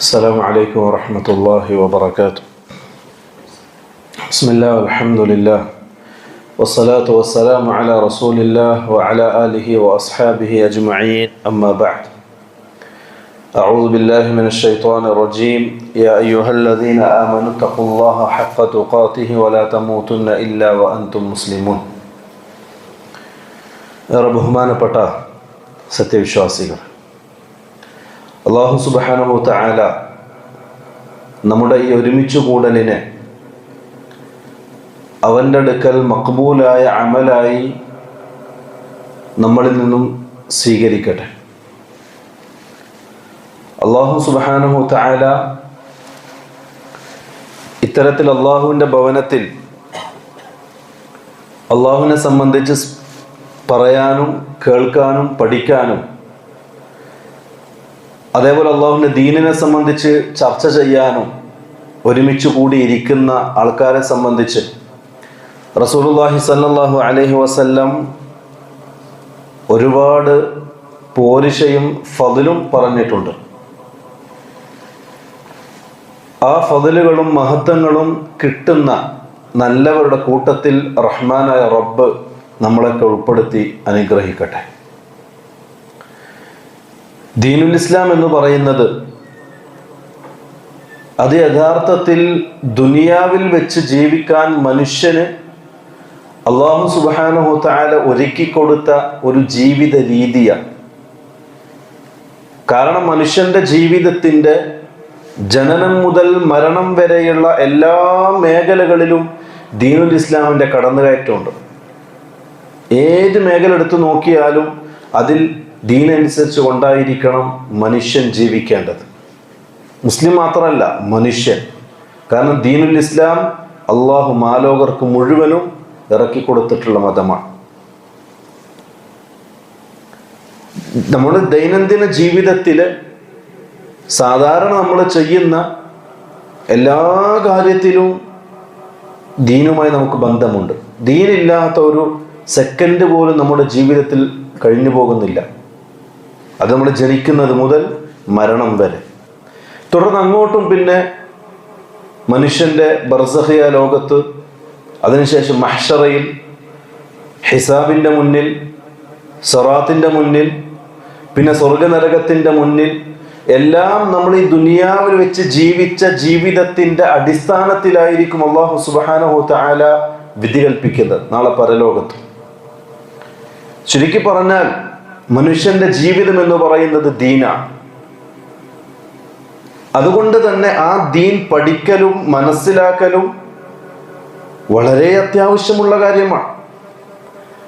السلام عليكم ورحمة الله وبركاته. بسم الله والحمد لله والصلاة والسلام على رسول الله وعلى آله وأصحابه أجمعين. أما بعد أعوذ بالله من الشيطان الرجيم. يا أيها الذين آمنوا اتقوا الله حق تقاته ولا تموتن إلا وأنتم مسلمون. يا رب همانا پتا ستيوشواسي അള്ളാഹു സുബാനുഭൂ താല നമ്മുടെ ഈ ഒരുമിച്ച് കൂടലിനെ അവന്റെ അടുക്കൽ മക്ബൂലായ അമലായി നമ്മളിൽ നിന്നും സ്വീകരിക്കട്ടെ. അള്ളാഹു സുബാനുഭൂ താല ഇത്തരത്തിൽ അള്ളാഹുവിന്റെ ഭവനത്തിൽ അള്ളാഹുവിനെ സംബന്ധിച്ച് പറയാനും കേൾക്കാനും പഠിക്കാനും അതേപോലെ അള്ളാഹുവിന്റെ ദീനിനെ സംബന്ധിച്ച് ചർച്ച ചെയ്യാനും ഒരുമിച്ച് കൂടിയിരിക്കുന്ന ആൾക്കാരെ സംബന്ധിച്ച് റസൂലുള്ളാഹി സല്ലാഹു അലഹി വസല്ലം ഒരുപാട് പോരിശയും ഫതിലും പറഞ്ഞിട്ടുണ്ട്. ആ ഫതിലുകളും മഹത്വങ്ങളും കിട്ടുന്ന നല്ലവരുടെ കൂട്ടത്തിൽ റഹ്മാനായ റബ്ബ് നമ്മളൊക്കെ ഉൾപ്പെടുത്തി അനുഗ്രഹിക്കട്ടെ. ദീനുൽ ഇസ്ലാം എന്ന് പറയുന്നത് അത് യഥാർത്ഥത്തിൽ ദുനിയാവിൽ വെച്ച് ജീവിക്കാൻ മനുഷ്യന് അള്ളാഹു സുബാനുഹു താല ഒരുക്കിക്കൊടുത്ത ഒരു ജീവിത രീതിയാണ്. കാരണം മനുഷ്യന്റെ ജീവിതത്തിന്റെ ജനനം മുതൽ മരണം വരെയുള്ള എല്ലാ മേഖലകളിലും ദീനുൽ ഇസ്ലാമിന്റെ കടന്നുകയറ്റമുണ്ട്. ഏത് മേഖല എടുത്തു നോക്കിയാലും അതിൽ ദീനനുസരിച്ച് കൊണ്ടായിരിക്കണം മനുഷ്യൻ ജീവിക്കേണ്ടത്. മുസ്ലിം മാത്രമല്ല മനുഷ്യൻ. കാരണം ദീനുൽ ഇസ്ലാം അള്ളാഹു മാലോകർക്ക് മുഴുവനും ഇറക്കി കൊടുത്തിട്ടുള്ള മതമാണ്. നമ്മുടെ ദൈനംദിന ജീവിതത്തിൽ സാധാരണ നമ്മൾ ചെയ്യുന്ന എല്ലാ കാര്യത്തിലും ദീനുമായി നമുക്ക് ബന്ധമുണ്ട്. ദീനില്ലാത്ത ഒരു സെക്കൻഡ് പോലും നമ്മുടെ ജീവിതത്തിൽ കഴിഞ്ഞു പോകുന്നില്ല. അത് നമ്മൾ ജനിക്കുന്നത് മുതൽ മരണം വരെ. തുടർന്ന് അങ്ങോട്ടും പിന്നെ മനുഷ്യന്റെ ബർസഹിയ ലോകത്ത് അതിനുശേഷം മഹ്ഷറയിൽ ഹിസാബിന്റെ മുന്നിൽ സൊറാത്തിന്റെ മുന്നിൽ പിന്നെ സ്വർഗനരകത്തിന്റെ മുന്നിൽ എല്ലാം നമ്മൾ ഈ ദുനിയാവിൽ വെച്ച് ജീവിച്ച ജീവിതത്തിന്റെ അടിസ്ഥാനത്തിലായിരിക്കും അള്ളാഹു സുബാനഹു താല വിധി കൽപ്പിക്കുന്നത് നാളെ പരലോകത്ത്. ചുരുക്കി പറഞ്ഞാൽ മനുഷ്യന്റെ ജീവിതം എന്ന് പറയുന്നത് ദീനാണ് അതുകൊണ്ട് തന്നെ ആ ദീൻ പഠിക്കലും മനസ്സിലാക്കലും വളരെ അത്യാവശ്യമുള്ള കാര്യമാണ്.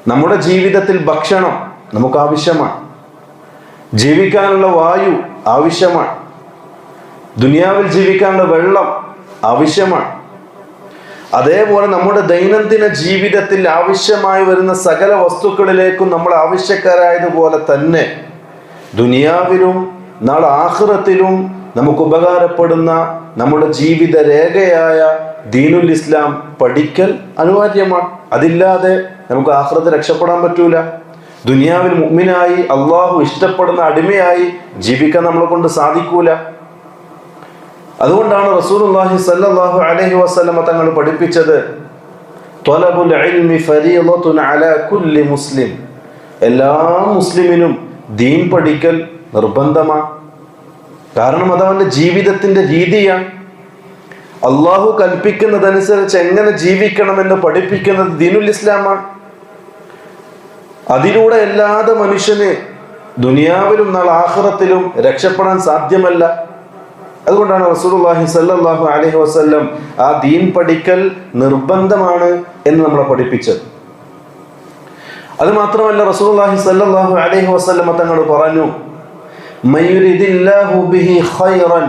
നമ്മുടെ ജീവിതത്തിൽ ഭക്ഷണം നമുക്ക് ആവശ്യമാണ് ജീവിക്കാനുള്ള വായു ആവശ്യമാണ്. ദുനിയാവിൽ ജീവിക്കാനുള്ള വെള്ളം ആവശ്യമാണ്. അതേപോലെ നമ്മുടെ ദൈനംദിന ജീവിതത്തിൽ ആവശ്യമായി വരുന്ന സകല വസ്തുക്കളിലേക്കും നമ്മൾ ആവശ്യക്കാരായതുപോലെ തന്നെ ദുനിയാവിലും നാളെ ആഹ്റത്തിലും നമുക്ക് ഉപകാരപ്പെടുന്ന നമ്മുടെ ജീവിത രേഖയായ ദീനുൽ ഇസ്ലാം പഠിക്കൽ അനിവാര്യമാണ്. അതില്ലാതെ നമുക്ക് ആഹ്റത്ത് രക്ഷപ്പെടാൻ പറ്റൂല. ദുനിയാവിൽ മുഗ്മിനായി അള്ളാഹു ഇഷ്ടപ്പെടുന്ന അടിമയായി ജീവിക്കാൻ നമ്മളെ കൊണ്ട് സാധിക്കൂല. അതുകൊണ്ടാണ് റസൂലുള്ളാഹി സല്ലല്ലാഹു അലൈഹി വസല്ലമ തങ്ങൾ പഠിപ്പിച്ചത് ഇൽമി അലാ മുസ്ലിം. എല്ലാ മുസ്ലിമിനും ദീൻ പഠിക്കൽ നിർബന്ധമാണ് കാരണം അത് അവന്റെ ജീവിതത്തിന്റെ രീതിയാണ്. അള്ളാഹു കൽപ്പിക്കുന്നതനുസരിച്ച് എങ്ങനെ ജീവിക്കണമെന്ന് പഠിപ്പിക്കുന്നത് ദീനുൽ ഇസ്ലാമാണ്. അതിലൂടെ അല്ലാതെ മനുഷ്യന് ദുനിയാവിലും നാളെ ആഹ്റത്തിലും രക്ഷപ്പെടാൻ സാധ്യമല്ല. അതുകൊണ്ടാണ് റസൂലുള്ളാഹി സല്ലല്ലാഹു അലൈഹി വസല്ലം ആ ദീൻ പഠിക്കൽ നിർബന്ധമാണ് എന്ന് നമ്മളെ പഠിപ്പിച്ചത്. അത് മാത്രമല്ല റസൂലുള്ളാഹി സല്ലല്ലാഹു അലൈഹി വസല്ലം തങ്ങൾ പറഞ്ഞു ബിഹി ഖൈറൻ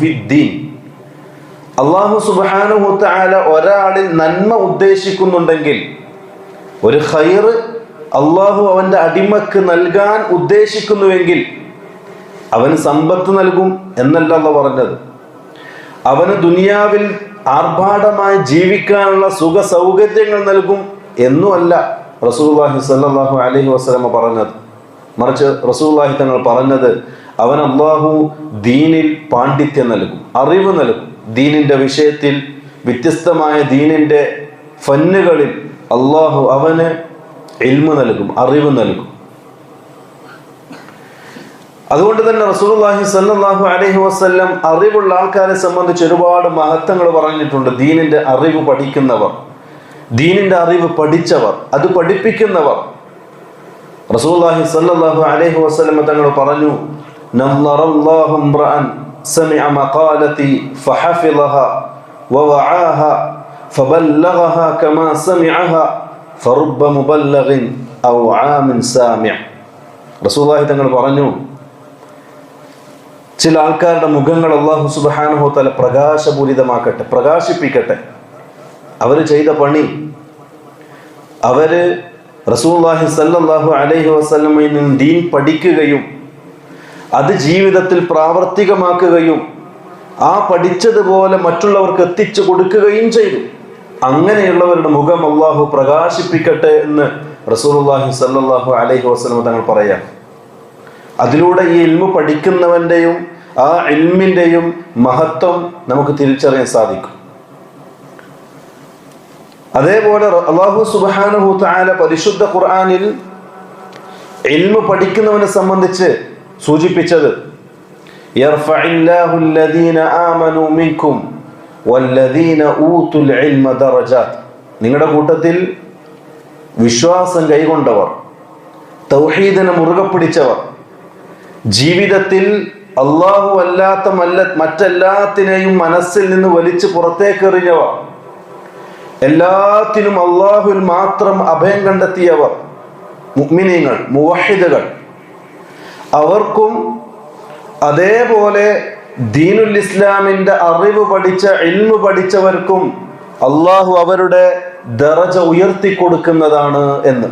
ഫിദ്ദീൻ അല്ലാഹു സുബ്ഹാനഹു തആല ഒരാളിൽ നന്മ ഉദ്ദേശിക്കുന്നുണ്ടെങ്കിൽ ഒരു ഖൈർ അള്ളാഹു അവന്റെ അടിമക്ക് നൽകാൻ ഉദ്ദേശിക്കുന്നുവെങ്കിൽ അവന് സമ്പത്ത് നൽകും എന്നല്ല അല്ല പറഞ്ഞത്. അവന് ദുനിയാവിൽ ആർഭാടമായി ജീവിക്കാനുള്ള സുഖ സൗകര്യങ്ങൾ നൽകും എന്നുമല്ല റസൂല്ലാഹി സല്ലാഹു അലഹി വസ്ലമ പറഞ്ഞത്. മറിച്ച് റസൂല്ലാഹി തങ്ങൾ പറഞ്ഞത് അവൻ അള്ളാഹു ദീനിൽ പാണ്ഡിത്യം നൽകും അറിവ് നൽകും. ദീനിന്റെ വിഷയത്തിൽ വ്യത്യസ്തമായ ദീനിന്റെ ഫന്നുകളിൽ അള്ളാഹു അവന് എൽമ നൽകും അറിവ് നൽകും. അതുകൊണ്ട് തന്നെ റസൂലുള്ളാഹി സല്ലാഹു അലഹി വസ്ല്ലം അറിവുള്ള ആൾക്കാരെ സംബന്ധിച്ച് ഒരുപാട് മഹത്വങ്ങൾ പറഞ്ഞിട്ടുണ്ട്. ദീനിന്റെ അറിവ് പഠിക്കുന്നവർ ദീനിന്റെ അറിവ് പഠിച്ചവർ അത് പഠിപ്പിക്കുന്നവർ. റസൂലുള്ളാഹി സല്ലാഹു അലൈഹി വസ്ലമ തങ്ങൾ പറഞ്ഞു റസൂലുള്ളാഹി തങ്ങൾ പറഞ്ഞു ചില ആൾക്കാരുടെ മുഖങ്ങൾ അള്ളാഹു സുബാനുഹോ തല പ്രകാശപൂരിതമാക്കട്ടെ പ്രകാശിപ്പിക്കട്ടെ. അവർ ചെയ്ത പണി അവർ റസൂല്ലാഹി സല്ലാഹു അലൈഹി വസ്ലമയിൽ നിന്ന് ദീൻ പഠിക്കുകയും അത് ജീവിതത്തിൽ പ്രാവർത്തികമാക്കുകയും ആ പഠിച്ചതുപോലെ മറ്റുള്ളവർക്ക് എത്തിച്ചു കൊടുക്കുകയും ചെയ്തു. അങ്ങനെയുള്ളവരുടെ മുഖം അള്ളാഹു പ്രകാശിപ്പിക്കട്ടെ എന്ന് റസൂലുള്ളാഹി സല്ലാഹു അലൈഹി വസ്ലമ തങ്ങൾ പറയാം. അതിലൂടെ ഈ ഇൽമു പഠിക്കുന്നവന്റെയും ആ ഇൽമിന്റെയും മഹത്വം നമുക്ക് തിരിച്ചറിയാൻ സാധിക്കും. അതേപോലെ അള്ളാഹു സുബാനുഹു താല പരിശുദ്ധ ഖുർആാനിൽ ഇൽമ പഠിക്കുന്നവനെ സംബന്ധിച്ച് സൂചിപ്പിച്ചത് നിങ്ങളുടെ കൂട്ടത്തിൽ വിശ്വാസം കൈകൊണ്ടവർ തൗഹീദിനെ മുറുകെ പിടിച്ചവർ ജീവിതത്തിൽ അള്ളാഹു അല്ലാത്ത മല്ല മറ്റെല്ലാത്തിനെയും മനസ്സിൽ നിന്ന് വലിച്ചു പുറത്തേക്ക് എറിഞ്ഞവർ എല്ലാത്തിനും അള്ളാഹുൽ മാത്രം അഭയം കണ്ടെത്തിയവർ മുഅ്മിനീങ്ങൾ മുവഹിദുകൾ. അവർക്കും അതേപോലെ ദീനുൽ ഇസ്ലാമിന്റെ അറിവ് പഠിച്ച ഇൽമു പഠിച്ചവർക്കും അള്ളാഹു അവരുടെ ദറജ ഉയർത്തി കൊടുക്കുന്നതാണ് എന്ന്.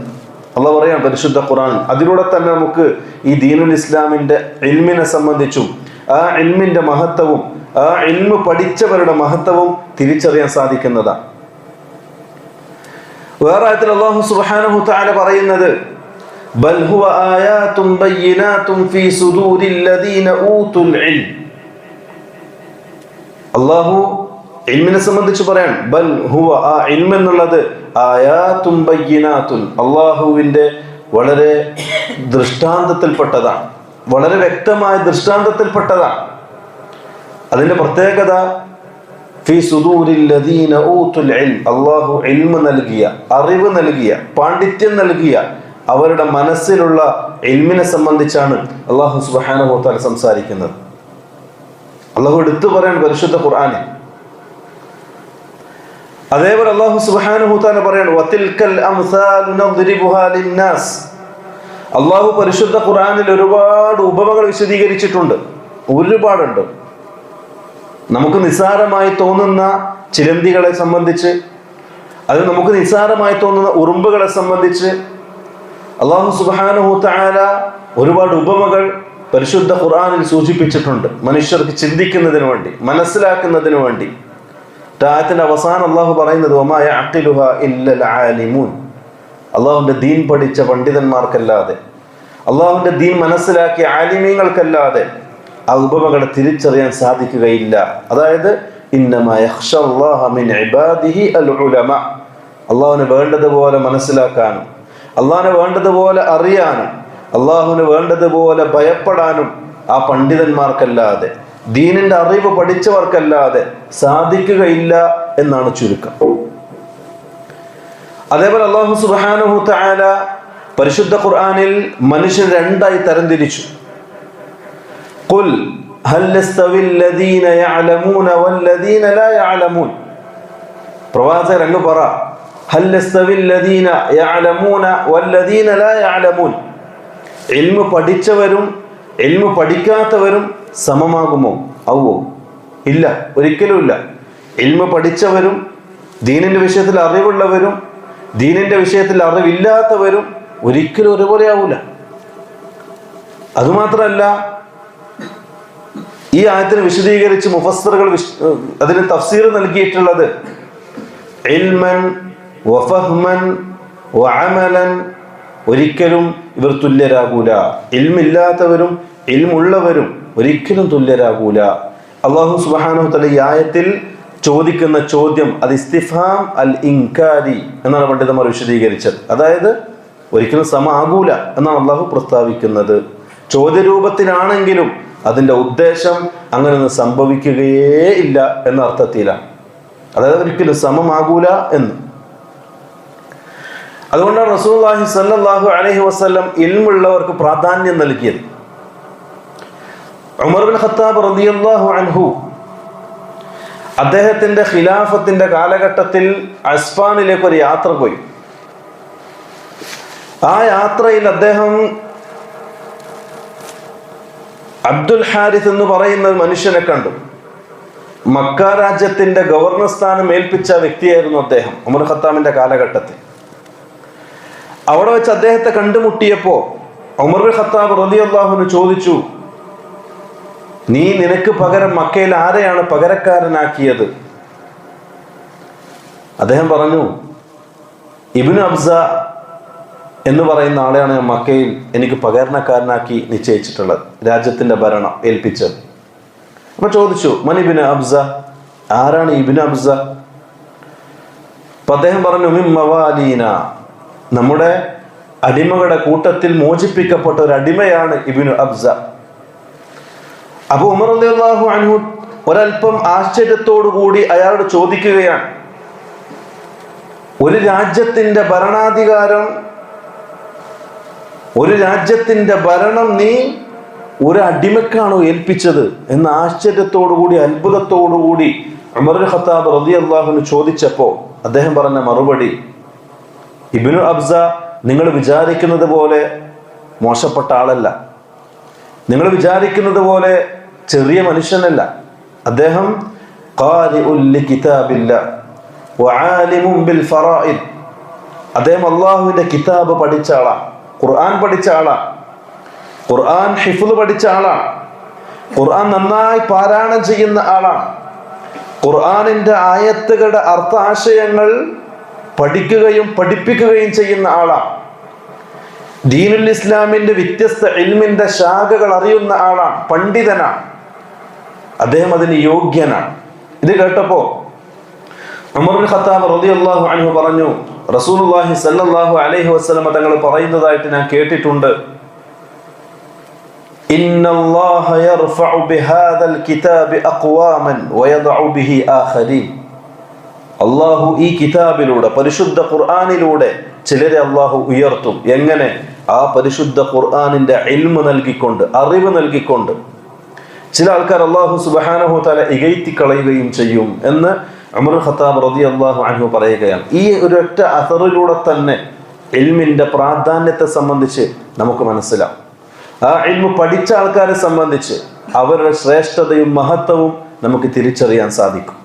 അള്ളാഹ് പറയാണ് പരിശുദ്ധ ഖുറാൻ അതിലൂടെ തന്നെ നമുക്ക് ഈ ദീനുൽ ഇസ്ലാമിന്റെ എൽമിനെ സംബന്ധിച്ചും ആ ഇൽമിന്റെ മഹത്വവും ആ എൽമ് പഠിച്ചവരുടെ മഹത്വവും തിരിച്ചറിയാൻ സാധിക്കുന്നതാണ് വേറെ ആയത്തിൽ അള്ളാഹു സുബ്ഹാനഹു തആല പറയുന്നത് അള്ളാഹു ഇൽമിനെ സംബന്ധിച്ച് പറയാൻ ബൽ ഹുവ ആ ഇൽം എന്നുള്ളത് ആയാത്തും ബയ്യിനാത്തുൻ. അള്ളാഹുവിന്റെ വളരെ ദൃഷ്ടാന്തത്തിൽപ്പെട്ടതാണ്. വളരെ വ്യക്തമായ ദൃഷ്ടാന്തത്തിൽപ്പെട്ടതാണ്. അതിന്റെ പ്രത്യേകത ഫി അള്ളാഹു നൽകിയ അറിവ് നൽകിയ പാണ്ഡിത്യം നൽകിയ അവരുടെ മനസ്സിലുള്ള ഇൽമിനെ സംബന്ധിച്ചാണ് അള്ളാഹു തആല സംസാരിക്കുന്നത്. അള്ളാഹു എടുത്തു പറയാൻ പരിശുദ്ധ ഖുർആനിൽ അതേപോലെ അള്ളാഹു സുബ്ഹാനഹു തആല പറയാണ് അള്ളാഹു പരിശുദ്ധ ഖുറാനിൽ ഒരുപാട് ഉപമകൾ വിശദീകരിച്ചിട്ടുണ്ട്. ഒരുപാടുണ്ട്. നമുക്ക് നിസ്സാരമായി തോന്നുന്ന ചിലന്തികളെ സംബന്ധിച്ച് അത് നമുക്ക് നിസ്സാരമായി തോന്നുന്ന ഉറുമ്പുകളെ സംബന്ധിച്ച് അള്ളാഹു സുബാനുഹു താല ഒരുപാട് ഉപമകൾ പരിശുദ്ധ ഖുർആനിൽ സൂചിപ്പിച്ചിട്ടുണ്ട്. മനുഷ്യർക്ക് ചിന്തിക്കുന്നതിന് വേണ്ടി മനസ്സിലാക്കുന്നതിന് വേണ്ടി. ടായത്തിന്റെ അവസാനം അള്ളാഹു പറയുന്നത് ഒമായ അക്കിലുഹ ഇല്ലൽ ആലിമൂൻ. അള്ളാഹുവിന്റെ ദീൻ പഠിച്ച പണ്ഡിതന്മാർക്കല്ലാതെ അള്ളാഹുവിന്റെ ദീൻ മനസ്സിലാക്കിയ ആലിമീങ്ങൾക്കല്ലാതെ ആ ഉപമകളെ തിരിച്ചറിയാൻ സാധിക്കുകയില്ല. അതായത് അള്ളാഹുവിന് വേണ്ടതുപോലെ മനസ്സിലാക്കാനും അള്ളാഹിനെ വേണ്ടതുപോലെ അറിയാനും അള്ളാഹുവിന് വേണ്ടതുപോലെ ഭയപ്പെടാനും ആ പണ്ഡിതന്മാർക്കല്ലാതെ ദീനിന്റെ അറിവ് പഠിച്ചവർക്കല്ലാതെ സാധിക്കുകയില്ല എന്നാണ് ചുരുക്കം അതേപോലെ അള്ളാഹു സുബാനുഹു താല പരിശുദ്ധ ഖുർആനിൽ മനുഷ്യൻ രണ്ടായി തരംതിരിച്ചു قل هل يستوي الذين يعلمون والذين لا يعلمون പ്രവാചകർ അങ്ങ് പറ ഹൽ يستوي الذين يعلمون والذين لا يعلمون ഇൽമു പഠിച്ചവരും ഇൽമു പഠിക്കാത്തവരും സമമാകുമോ? ആവോ ഇല്ല ഒരിക്കലുമില്ല ഇൽമു പഠിച്ചവരും ദീനിന്റെ വിഷയത്തിൽ അറിവുള്ളവരും ദീനിന്റെ വിഷയത്തിൽ അറിവില്ലാത്തവരും ഒരിക്കലും ഒരുപോലെ ആവൂല. അതുമാത്രമല്ല ഈ ആയത്തിനെ വിശദീകരിച്ച് മുഫസ്സറുകൾ അതിന് തഫ്സീർ നൽകിയിട്ടുള്ളത് വഫഹ്മൻ വഅമലൻ ഒരിക്കലും ഇവർ തുല്യരാകൂല. ഇൽമില്ലാത്തവരും ഇൽമുള്ളവരും ഒരിക്കലും തുല്യരാകൂല. അള്ളാഹു സുബാനു ഈ ആയത്തിൽ ചോദിക്കുന്ന ചോദ്യം അത് ഇസ്തിഫാം അൽ ഇൻകാരി എന്നാണ് പണ്ഡിതന്മാർ വിശദീകരിച്ചത്. അതായത് ഒരിക്കലും സമ ആകൂല എന്നാണ് അള്ളാഹു പ്രസ്താവിക്കുന്നത്. ചോദ്യരൂപത്തിലാണെങ്കിലും അതിന്റെ ഉദ്ദേശം അങ്ങനെയൊന്നും സംഭവിക്കുകയേ ഇല്ല എന്ന അർത്ഥത്തിലാണ്. അതായത് ഒരിക്കലും സമമാകൂല എന്ന്. അതുകൊണ്ടാണ് റസൂൽ അലഹി വസ്ലം ഇൽമുള്ളവർക്ക് പ്രാധാന്യം നൽകിയത്. ഖത്താബ് അൻഹു അദ്ദേഹത്തിന്റെ ഖിലാഫത്തിന്റെ കാലഘട്ടത്തിൽ അസ്ഫാനിലേക്ക് ഒരു യാത്ര പോയി. ആ യാത്രയിൽ അദ്ദേഹം അബ്ദുൽ ഹാരിസ് എന്ന് പറയുന്ന ഒരു മനുഷ്യനെ കണ്ടു. മക്ക രാജ്യത്തിന്റെ ഗവർണർ സ്ഥാനം ഏൽപ്പിച്ച വ്യക്തിയായിരുന്നു അദ്ദേഹം ഉമർ ഖത്താമിന്റെ കാലഘട്ടത്തിൽ. അവിടെ വെച്ച് അദ്ദേഹത്തെ കണ്ടുമുട്ടിയപ്പോ ഉമർ ഖത്താബ് റളിയല്ലാഹുവിന് ചോദിച്ചു നീ നിനക്ക് പകരം മക്കയിൽ ആരെയാണ് പകരക്കാരനാക്കിയത്? അദ്ദേഹം പറഞ്ഞു ഇബിൻ അബ്സ എന്ന് പറയുന്ന ആളെയാണ് ഞാൻ മക്കയിൽ എനിക്ക് പകരണക്കാരനാക്കി നിശ്ചയിച്ചിട്ടുള്ളത് രാജ്യത്തിന്റെ ഭരണം ഏൽപ്പിച്ചത്. അപ്പൊ ചോദിച്ചു ഇബിന് അബ്സ? ആരാണ് ഇബിൻ അബ്സ? അപ്പൊ അദ്ദേഹം പറഞ്ഞു മിം മവാലീന. നമ്മുടെ അടിമകളുടെ കൂട്ടത്തിൽ മോചിപ്പിക്കപ്പെട്ട ഒരു അടിമയാണ് ഇബിനു അബ്സ. അപ്പൊ ഉമർ അള്ളാഹു അൻഹു ഒരല്പം ആശ്ചര്യത്തോടു കൂടി അയാളോട് ചോദിക്കുകയാണ്. ഒരു രാജ്യത്തിന്റെ ഭരണാധികാരം ഒരു രാജ്യത്തിന്റെ ഭരണം നീ ഒരു അടിമക്കാണോ ഏൽപ്പിച്ചത് എന്ന ആശ്ചര്യത്തോടു കൂടി അത്ഭുതത്തോടു കൂടി ഉമർ ഖത്താബ് റതി അള്ളാഹുന് ചോദിച്ചപ്പോ അദ്ദേഹം പറഞ്ഞ മറുപടി ഇബിനു അബ്സ നിങ്ങൾ വിചാരിക്കുന്നത് പോലെ മോശപ്പെട്ട ആളല്ല. നിങ്ങൾ വിചാരിക്കുന്നത് പോലെ ചെറിയ മനുഷ്യനല്ല. അദ്ദേഹം അദ്ദേഹം അള്ളാഹുവിന്റെ കിതാബ് പഠിച്ച ആളാ ഖുർആൻ പഠിച്ച ആളാ ഖുർആൻ ഹിഫുദ് പഠിച്ച ആളാ ഖുർആൻ നന്നായി പാരായണം ചെയ്യുന്ന ആളാണ് ഖുർആാനിന്റെ ആയത്തുകളുടെ അർത്ഥാശയങ്ങൾ പഠിക്കുകയും പഠിപ്പിക്കുകയും ചെയ്യുന്ന ആളാണ് ദീനുൽ ഇസ്ലാമിന്റെ വ്യത്യസ്ത ഇൽമിന്റെ ശാഖകൾ അറിയുന്ന ആളാണ് പണ്ഡിതനാണ് അദ്ദേഹം അതിന് യോഗ്യനാണ്. ഇത് കേട്ടപ്പോ ഉമറുൽ ഖത്താബ് റളിയല്ലാഹു അൻഹു പറഞ്ഞു റസൂലുള്ളാഹി സല്ലല്ലാഹു അലൈഹി വസല്ലം തങ്ങൾ പറയുന്നതായിട്ട് ഞാൻ കേട്ടിട്ടുണ്ട്. ഇന്നല്ലാഹ യർഫഉ ബിഹാദൽ കിതാബി അഖ്വാമൻ വയദഉ ബിഹി ആഖരീൻ. അള്ളാഹു ഈ കിതാബിലൂടെ പരിശുദ്ധ ഖുർആാനിലൂടെ ചിലരെ അള്ളാഹു ഉയർത്തും. എങ്ങനെ? ആ പരിശുദ്ധ ഖുർആാനിന്റെ ഇൽമ നൽകിക്കൊണ്ട് അറിവ് നൽകിക്കൊണ്ട്. ചില ആൾക്കാർ അള്ളാഹു സുബഹാനഹു തല ഇകഴ്ത്തി കളയുകയും ചെയ്യും എന്ന് അമർ ഖത്താബ് റതി അള്ളാഹു അൻഹു പറയുകയാണ്. ഈ ഒരൊറ്റ അസറിലൂടെ തന്നെ എൽമിന്റെ പ്രാധാന്യത്തെ സംബന്ധിച്ച് നമുക്ക് മനസ്സിലാവും. ആ എൽമ് പഠിച്ച ആൾക്കാരെ സംബന്ധിച്ച് അവരുടെ ശ്രേഷ്ഠതയും മഹത്വവും നമുക്ക് തിരിച്ചറിയാൻ സാധിക്കും.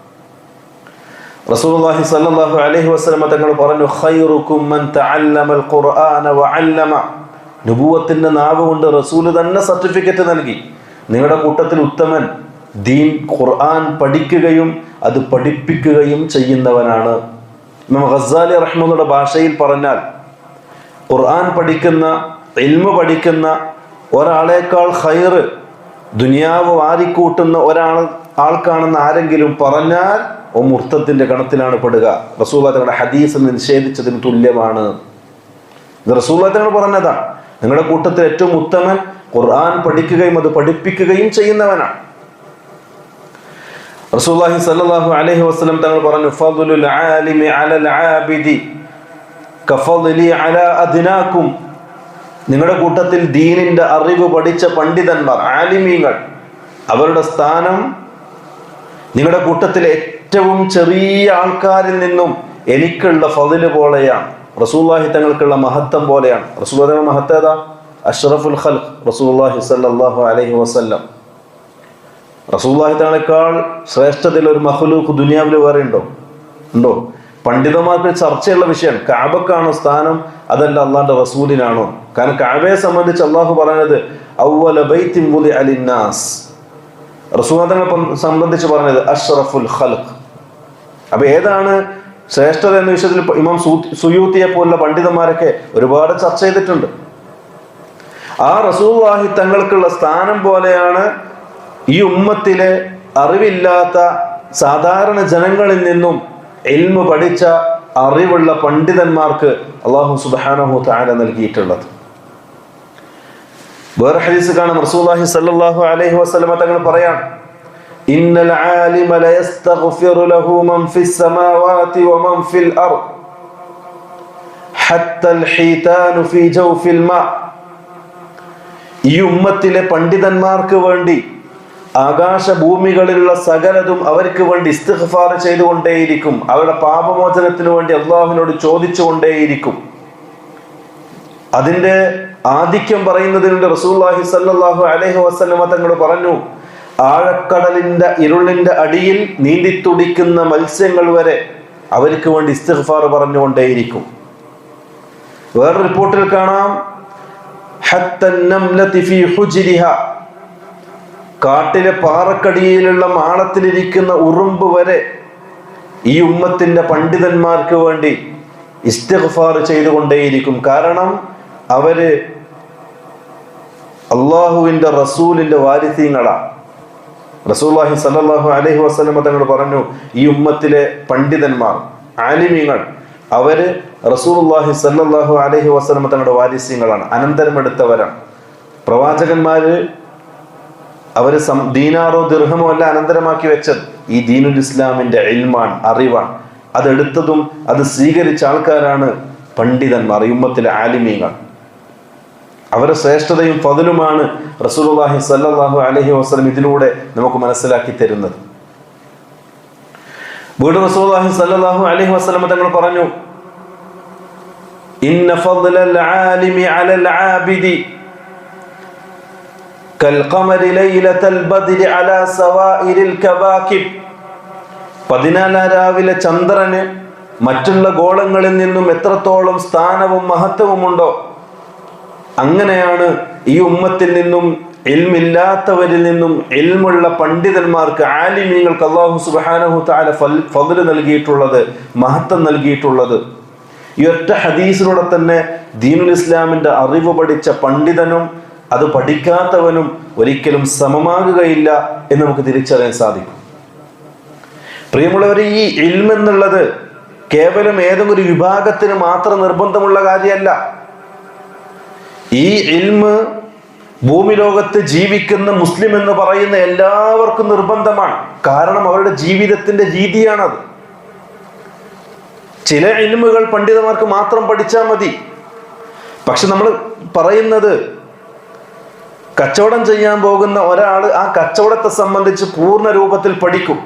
റസൂലുള്ളാഹി സ്വല്ലല്ലാഹു അലൈഹി വസല്ലം തങ്ങൾ പറഞ്ഞു ഖൈറുക്കും മൻ തഅല്ലമൽ ഖുർആന നാവ് കൊണ്ട് റസൂൽ തന്നെ സർട്ടിഫിക്കറ്റ് നൽകി. നിങ്ങളുടെ കൂട്ടത്തിൽ ഉത്തമൻ ദീൻ ഖുർആൻ പഠിക്കുകയും അത് പഠിപ്പിക്കുകയും ചെയ്യുന്നവനാണ്. ഇമാം ഖസാലി റഹ്മുയുടെ ഭാഷയിൽ പറഞ്ഞാൽ ഖുർആൻ പഠിക്കുന്ന ഇൽമ പഠിക്കുന്ന ഒരാളേക്കാൾ ഹൈറ് ദുനിയാവ് വാരിക്കൂട്ടുന്ന ഒരാൾ ആൾക്കാണെന്ന് ആരെങ്കിലും പറഞ്ഞാൽ ഓ മുർത്തത്തിന്റെ ഗണത്തിലാണ് പെടുക. റസൂൽ തങ്ങളുടെ ഹദീസ് നിഷേധിച്ചതിന് തുല്യമാണ്. ഇത് തങ്ങൾ പറഞ്ഞതാണ് നിങ്ങളുടെ കൂട്ടത്തിൽ ഏറ്റവും ഉത്തമൻ ഖുർആൻ പഠിക്കുകയും അത് പഠിപ്പിക്കുകയും ചെയ്യുന്നവനാണ്. റസൂലുള്ളാഹി സ്വല്ലല്ലാഹു അലൈഹി വസല്ലം തങ്ങൾ പറഞ്ഞു ആലിമി അലൽ ആബിദി നിങ്ങളുടെ കൂട്ടത്തിൽ ദീനിന്റെ അറിവ് പഠിച്ച പണ്ഡിതന്മാർ ആലിമീങ്ങൾ അവരുടെ സ്ഥാനം നിങ്ങളുടെ കൂട്ടത്തിൽ ഏറ്റവും ചെറിയ ആൾക്കാരിൽ നിന്നും എനിക്കുള്ള ഫതിൽ പോലെയാണ്. റസൂല്ലാഹി തങ്ങൾക്കുള്ള മഹത്വം പോലെയാണ്. റസൂൽ മഹത്വ ഏതാ? അഷ്റഫുൽ ഖൽഖ് റസൂല്ലാഹി സല്ലല്ലാഹു അലൈഹി വസല്ലം. റസൂല്ലാഹി തങ്ങളെക്കാൾ ശ്രേഷ്ഠതയിൽ ഒരു മഹ്ലൂഖ് ദുനിയാവിൽ വേറെ ഉണ്ടോ? ഉണ്ടോ? പണ്ഡിതന്മാർക്ക് ചർച്ചയുള്ള വിഷയം കാബക്കാണോ സ്ഥാനം? അതല്ല അള്ളാന്റെ റസൂലിനാണോ? കാരണം കാബയെ സംബന്ധിച്ച് അള്ളാഹു പറഞ്ഞത് ഔവല ബൈത്തിൻ വുദി അലിന്നാസ് റസൂദങ്ങളെ സംബന്ധിച്ച് പറഞ്ഞത് അഷ്റഫുൽ ഖൽഖ്. അപ്പൊ ഏതാണ് ശ്രേഷ്ഠത എന്ന വിഷയത്തിൽ ഇമാം സുയൂത്തിയെ പോലുള്ള പണ്ഡിതന്മാരൊക്കെ ഒരുപാട് ചർച്ച ചെയ്തിട്ടുണ്ട്. ആ റസൂവാഹി തങ്ങൾക്കുള്ള സ്ഥാനം പോലെയാണ് ഈ ഉമ്മത്തിലെ അറിവില്ലാത്ത സാധാരണ ജനങ്ങളിൽ നിന്നും എൽമ പഠിച്ച അറിവുള്ള പണ്ഡിതന്മാർക്ക് അള്ളാഹു സുബാനഹു താര നൽകിയിട്ടുള്ളത്. വേറെ ഹദീസ് കാണാം. റസൂലുള്ളാഹി സ്വല്ലല്ലാഹു അലൈഹി വസ്ലമ തങ്ങൾ പറയാം ഇന്നൽ ആലിമ ലയസ്തഗ്ഫിറു ലഹു മൻ ഫിൽ ഹീതാനു ഫീ ജൗഫിൽ മാ. ഈ ഉമ്മത്തിലെ പണ്ഡിതന്മാർക്ക് വേണ്ടി ആകാശഭൂമികളിലുള്ള സകലതും അവർക്ക് വേണ്ടി ഇസ്തിഗ്ഫാർ ചെയ്തുകൊണ്ടേയിരിക്കും. അവരുടെ പാപമോചനത്തിന് വേണ്ടി അള്ളാഹുവിനോട് ചോദിച്ചുകൊണ്ടേയിരിക്കും. അതിന്റെ ആധിക്യം പറയുന്നതിനുണ്ട് റസൂല്ലാഹി സല്ലാഹു അലൈഹി വസ്ലമ തങ്ങൾ പറഞ്ഞു ആഴക്കടലിന്റെ ഇരുളിന്റെ അടിയിൽ നീന്തിത്തുടിക്കുന്ന മത്സ്യങ്ങൾ വരെ അവർക്ക് വേണ്ടി ഇസ്തിഗ്ഫാർ പറഞ്ഞുകൊണ്ടേയിരിക്കും. വേറെ റിപ്പോർട്ടിൽ കാണാം കാട്ടിലെ പാറക്കടിയിലുള്ള മാളത്തിലിരിക്കുന്ന ഉറുമ്പ് വരെ ഈ ഉമ്മത്തിന്റെ പണ്ഡിതന്മാർക്ക് വേണ്ടി ഇസ്തിഗ്ഫാർ ചെയ്തുകൊണ്ടേയിരിക്കും. കാരണം അവർ അള്ളാഹുവിന്റെ റസൂലിന്റെ വാരിസ്യങ്ങളാണ് റസൂല്ലാഹി സല്ലാഹു അലഹി വസ്ലമ തങ്ങൾ പറഞ്ഞു ഈ ഉമ്മത്തിലെ പണ്ഡിതന്മാർ ആലിമ്യങ്ങൾ അവർ റസൂലുല്ലാഹി സല്ലാഹു അലഹി വസ്ലമ തങ്ങളുടെ വാരിസ്യങ്ങളാണ്. അനന്തരം എടുത്തവരാണ് പ്രവാചകന്മാര് അവർ ദീനാറോ ദീർഘമോ അല്ല അനന്തരമാക്കി വെച്ചത്. ഈ ദീനുൽ ഇസ്ലാമിന്റെ ഇൽമാണ് അറിവാണ്. അതെടുത്തതും അത് സ്വീകരിച്ച ആൾക്കാരാണ് പണ്ഡിതന്മാർ ഈ ഉമ്മത്തിലെ ആലിമീങ്ങൾ. അവരുടെ ശ്രേഷ്ഠതയും ഫതിലുമാണ് റസൂലുള്ളാഹി സല്ലാഹു അലഹി വസ്ലം ഇതിലൂടെ നമുക്ക് മനസ്സിലാക്കി തരുന്നത്. വീണ്ടും റസൂലുള്ളാഹി സല്ലല്ലാഹു അലൈഹി വസല്ലം തങ്ങൾ പറഞ്ഞു ان فضل العالم على العابد كالقمر ليله البدر على سوائر الكواكب പതിനാലാം രാവിലെ ചന്ദ്രന് മറ്റുള്ള ഗോളങ്ങളിൽ നിന്നും എത്രത്തോളം സ്ഥാനവും മഹത്വവുമുണ്ടോ അങ്ങനെയാണ് ഈ ഉമ്മത്തിൽ നിന്നും എൽമില്ലാത്തവരിൽ നിന്നും എൽമുള്ള പണ്ഡിതന്മാർക്ക് ആലിമീങ്ങൾക്ക് അള്ളാഹു സുബാനഹു താല ഫൽ ഫതിൽ നൽകിയിട്ടുള്ളത് മഹത്വം നൽകിയിട്ടുള്ളത്. ഈ ഒറ്റ ഹദീസിലൂടെ തന്നെ ദീനുൽ ഇസ്ലാമിന്റെ അറിവ് പഠിച്ച പണ്ഡിതനും അത് പഠിക്കാത്തവനും ഒരിക്കലും സമമാകുകയില്ല എന്ന് നമുക്ക് തിരിച്ചറിയാൻ സാധിക്കും. പ്രിയമുള്ളവർ ഈ ഇൽമെന്നുള്ളത് കേവലം ഏതെങ്കിലും വിഭാഗത്തിന് മാത്രം നിർബന്ധമുള്ള കാര്യമല്ല. ഈ ഇൽമ് ഭൂമി ലോകത്ത് ജീവിക്കുന്ന മുസ്ലിം എന്ന് പറയുന്ന എല്ലാവർക്കും നിർബന്ധമാണ്. കാരണം അവരുടെ ജീവിതത്തിന്റെ രീതിയാണത്. ചില ഇൽമുകൾ പണ്ഡിതന്മാർക്ക് മാത്രം പഠിച്ചാൽ മതി. പക്ഷെ നമ്മൾ പറയുന്നത് കച്ചവടം ചെയ്യാൻ പോകുന്ന ഒരാൾ ആ കച്ചവടത്തെ സംബന്ധിച്ച് പൂർണ രൂപത്തിൽ പഠിക്കും.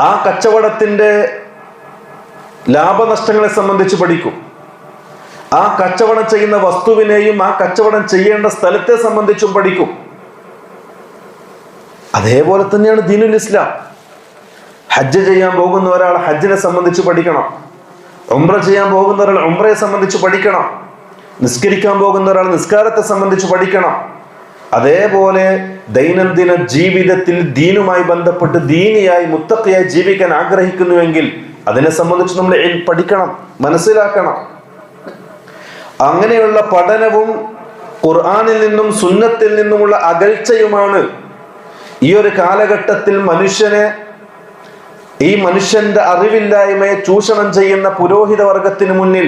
ആ കച്ചവടത്തിന്റെ ലാഭനഷ്ടങ്ങളെ സംബന്ധിച്ച് പഠിക്കും. ആ കച്ചവടം ചെയ്യുന്ന വസ്തുവിനെയും ആ കച്ചവടം ചെയ്യേണ്ട സ്ഥലത്തെ സംബന്ധിച്ചും പഠിക്കും. അതേപോലെ തന്നെയാണ് ദീനുൽ ഇസ്ലാം. ഹജ്ജ് ചെയ്യാൻ പോകുന്ന ഒരാൾ ഹജ്ജിനെ സംബന്ധിച്ച് പഠിക്കണം. ഉംറ ചെയ്യാൻ പോകുന്ന ഒരാൾ ഉംറയെ സംബന്ധിച്ച് പഠിക്കണം. നിസ്കരിക്കാൻ പോകുന്ന ഒരാൾ നിസ്കാരത്തെ സംബന്ധിച്ച് പഠിക്കണം. അതേപോലെ ദൈനംദിന ജീവിതത്തിൽ ദീനുമായി ബന്ധപ്പെട്ട് ദീനിയായി മുത്തക്കയായി ജീവിക്കാൻ ആഗ്രഹിക്കുന്നുവെങ്കിൽ അതിനെ സംബന്ധിച്ച് നമ്മൾ പഠിക്കണം മനസ്സിലാക്കണം. അങ്ങനെയുള്ള പഠനവും ഖുർആാനിൽ നിന്നും സുന്നത്തിൽ നിന്നുമുള്ള അകൽച്ചയുമാണ്. ഈ ഒരു കാലഘട്ടത്തിൽ മനുഷ്യനെ ഈ മനുഷ്യന്റെ അറിവില്ലായ്മയെ ചൂഷണം ചെയ്യുന്ന പുരോഹിത വർഗത്തിന് മുന്നിൽ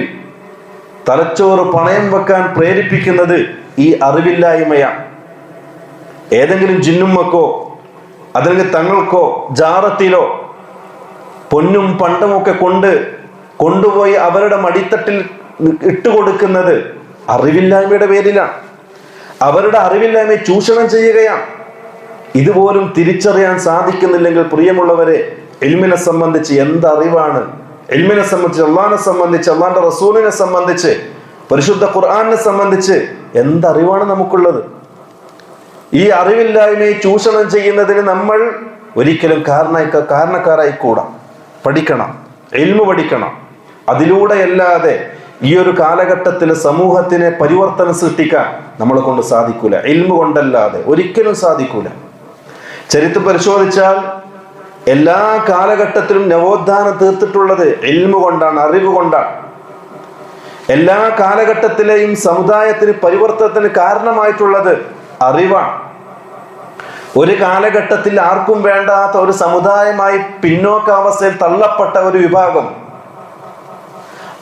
തലച്ചോറ് പണയം വെക്കാൻ പ്രേരിപ്പിക്കുന്നത് ഈ അറിവില്ലായ്മയാണ് ഏതെങ്കിലും ജിന്നുമ്മക്കോ അല്ലെങ്കിൽ തങ്ങൾക്കോ ജാറത്തിലോ പൊന്നും പണ്ടുമൊക്കെ കൊണ്ട് കൊണ്ടുപോയി അവരുടെ മടിത്തട്ടിൽ ഇട്ടുകൊടുക്കുന്നത് അറിവില്ലായ്മയുടെ പേരിലാണ് അവരുടെ അറിവില്ലായ്മയെ ചൂഷണം ചെയ്യുകയാണ് ഇതുപോലും തിരിച്ചറിയാൻ സാധിക്കുന്നില്ലെങ്കിൽ പ്രിയമുള്ളവരെ എൽമിനെ സംബന്ധിച്ച് എന്തറിവാണ്? എൽമിനെ സംബന്ധിച്ച് അള്ളാഹിനെ സംബന്ധിച്ച് അള്ളാന്റെ റസൂലിനെ സംബന്ധിച്ച് പരിശുദ്ധ ഖുർആാനെ സംബന്ധിച്ച് എന്തറിവാണ് നമുക്കുള്ളത്? ഈ അറിവില്ലായ്മയെ ചൂഷണം ചെയ്യുന്നതിന് നമ്മൾ ഒരിക്കലും കാരണ കാരണക്കാരായി കൂടാം. പഠിക്കണം. എൽമു പഠിക്കണം. അതിലൂടെയല്ലാതെ ഈ ഒരു കാലഘട്ടത്തിൽ സമൂഹത്തിനെ പരിവർത്തനം സൃഷ്ടിക്കാൻ നമ്മളെ കൊണ്ട് സാധിക്കൂല. എൽമു കൊണ്ടല്ലാതെ ഒരിക്കലും സാധിക്കൂല. ചരിത്രം പരിശോധിച്ചാൽ എല്ലാ കാലഘട്ടത്തിലും നവോത്ഥാനം തീർത്തിട്ടുള്ളത് എൽമു കൊണ്ടാണ് അറിവ് കൊണ്ടാണ്. എല്ലാ കാലഘട്ടത്തിലെയും സമുദായത്തിന് പരിവർത്തനത്തിന് കാരണമായിട്ടുള്ളത് അറിവാണ്. ഒരു കാലഘട്ടത്തിൽ ആർക്കും വേണ്ടാത്ത ഒരു സമുദായമായി പിന്നോക്കാവസ്ഥയിൽ തള്ളപ്പെട്ട ഒരു വിഭാഗം.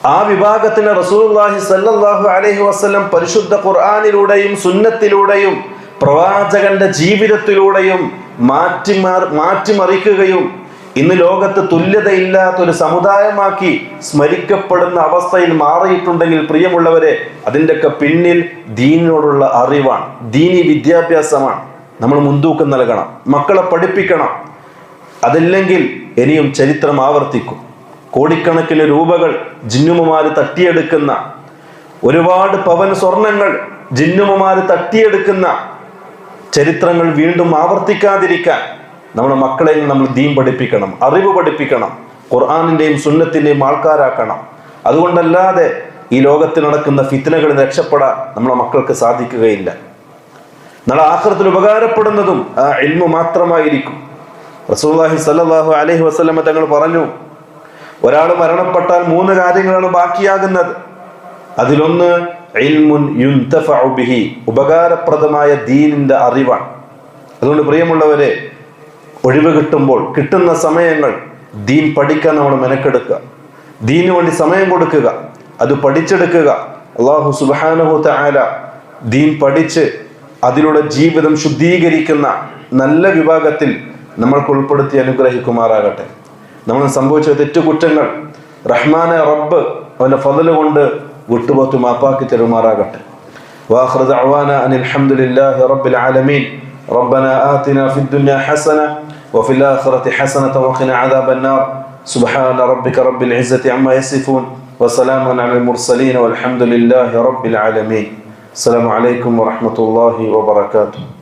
ആ വിഭാഗത്തിന് റസൂലുള്ളാഹി സല്ലാഹു അലഹി വസ്ലം പരിശുദ്ധ ഖുർആാനിലൂടെയും സുന്നത്തിലൂടെയും പ്രവാചകന്റെ ജീവിതത്തിലൂടെയും മാറ്റിമാർ മാറ്റിമറിക്കുകയും ഇന്ന് ലോകത്ത് തുല്യതയില്ലാത്ത ഒരു സമുദായമാക്കി സ്മരിക്കപ്പെടുന്ന അവസ്ഥയിൽ മാറിയിട്ടുണ്ടെങ്കിൽ പ്രിയമുള്ളവരെ അതിന്റെയൊക്കെ പിന്നിൽ ദീനിനോടുള്ള അറിവാണ്. ദീനി വിദ്യാഭ്യാസമാണ്. നമ്മൾ മുൻതൂക്കം നൽകണം. മക്കളെ പഠിപ്പിക്കണം. അതല്ലെങ്കിൽ ഇനിയും ചരിത്രം ആവർത്തിക്കും. കോടിക്കണക്കിന് രൂപകൾ ജിന്നുമമാര് തട്ടിയെടുക്കുന്ന ഒരുപാട് പവൻ സ്വർണങ്ങൾ ജിന്നുമമാര് തട്ടിയെടുക്കുന്ന ചരിത്രങ്ങൾ വീണ്ടും ആവർത്തിക്കാതിരിക്കാൻ നമ്മുടെ മക്കളെ നമ്മൾ ദീൻ പഠിപ്പിക്കണം അറിവ് പഠിപ്പിക്കണം ഖുർആാനിന്റെയും സുന്നത്തിന്റെയും ആൾക്കാരാക്കണം. അതുകൊണ്ടല്ലാതെ ഈ ലോകത്തിൽ നടക്കുന്ന ഫിത്തനകളിൽ രക്ഷപ്പെടാൻ നമ്മളെ മക്കൾക്ക് സാധിക്കുകയില്ല. നാളെ ആഖിറത്തിൽ ഉപകാരപ്പെടുന്നതും ആ എൽമ മാത്രമായിരിക്കും. റസൂലുള്ളാഹി സല്ലാഹു അലഹി വസ്ലമ തങ്ങൾ പറഞ്ഞു ഒരാൾ മരണപ്പെട്ടാൽ മൂന്ന് കാര്യങ്ങളാണ് ബാക്കിയാകുന്നത്. അതിലൊന്ന് ബിഹി ഉപകാരപ്രദമായ ദീനിന്റെ അറിവാണ്. അതുകൊണ്ട് പ്രിയമുള്ളവരെ ഒഴിവ് കിട്ടുമ്പോൾ കിട്ടുന്ന സമയങ്ങൾ ദീൻ പഠിക്കാൻ നമ്മൾ മെനക്കെടുക്കുക. ദീനു വേണ്ടി സമയം കൊടുക്കുക അത് പഠിച്ചെടുക്കുക. അള്ളാഹു സുബാനഹു തആല ദീൻ പഠിച്ച് അതിലൂടെ ജീവിതം ശുദ്ധീകരിക്കുന്ന നല്ല വിഭാഗത്തിൽ നമ്മൾക്ക് ഉൾപ്പെടുത്തി അനുഗ്രഹിക്കുമാറാകട്ടെ. നമ്മൾ സംഭവിച്ച തെറ്റുകുറ്റങ്ങൾ റഹ്മാനെ റബ്ബ് അവന്റെ ഫതൽ കൊണ്ട് വിട്ടുപോത്ത് മാപ്പാക്കി തരുമാറാകട്ടെ واخر دعوانا ان الحمد لله رب العالمين ربنا آتنا في الدنيا حسنه وفي الاخره حسنه وقنا عذاب النار سبحان ربك رب العزه عما يصفون وسلام على المرسلين والحمد لله رب العالمين السلام عليكم ورحمه الله وبركاته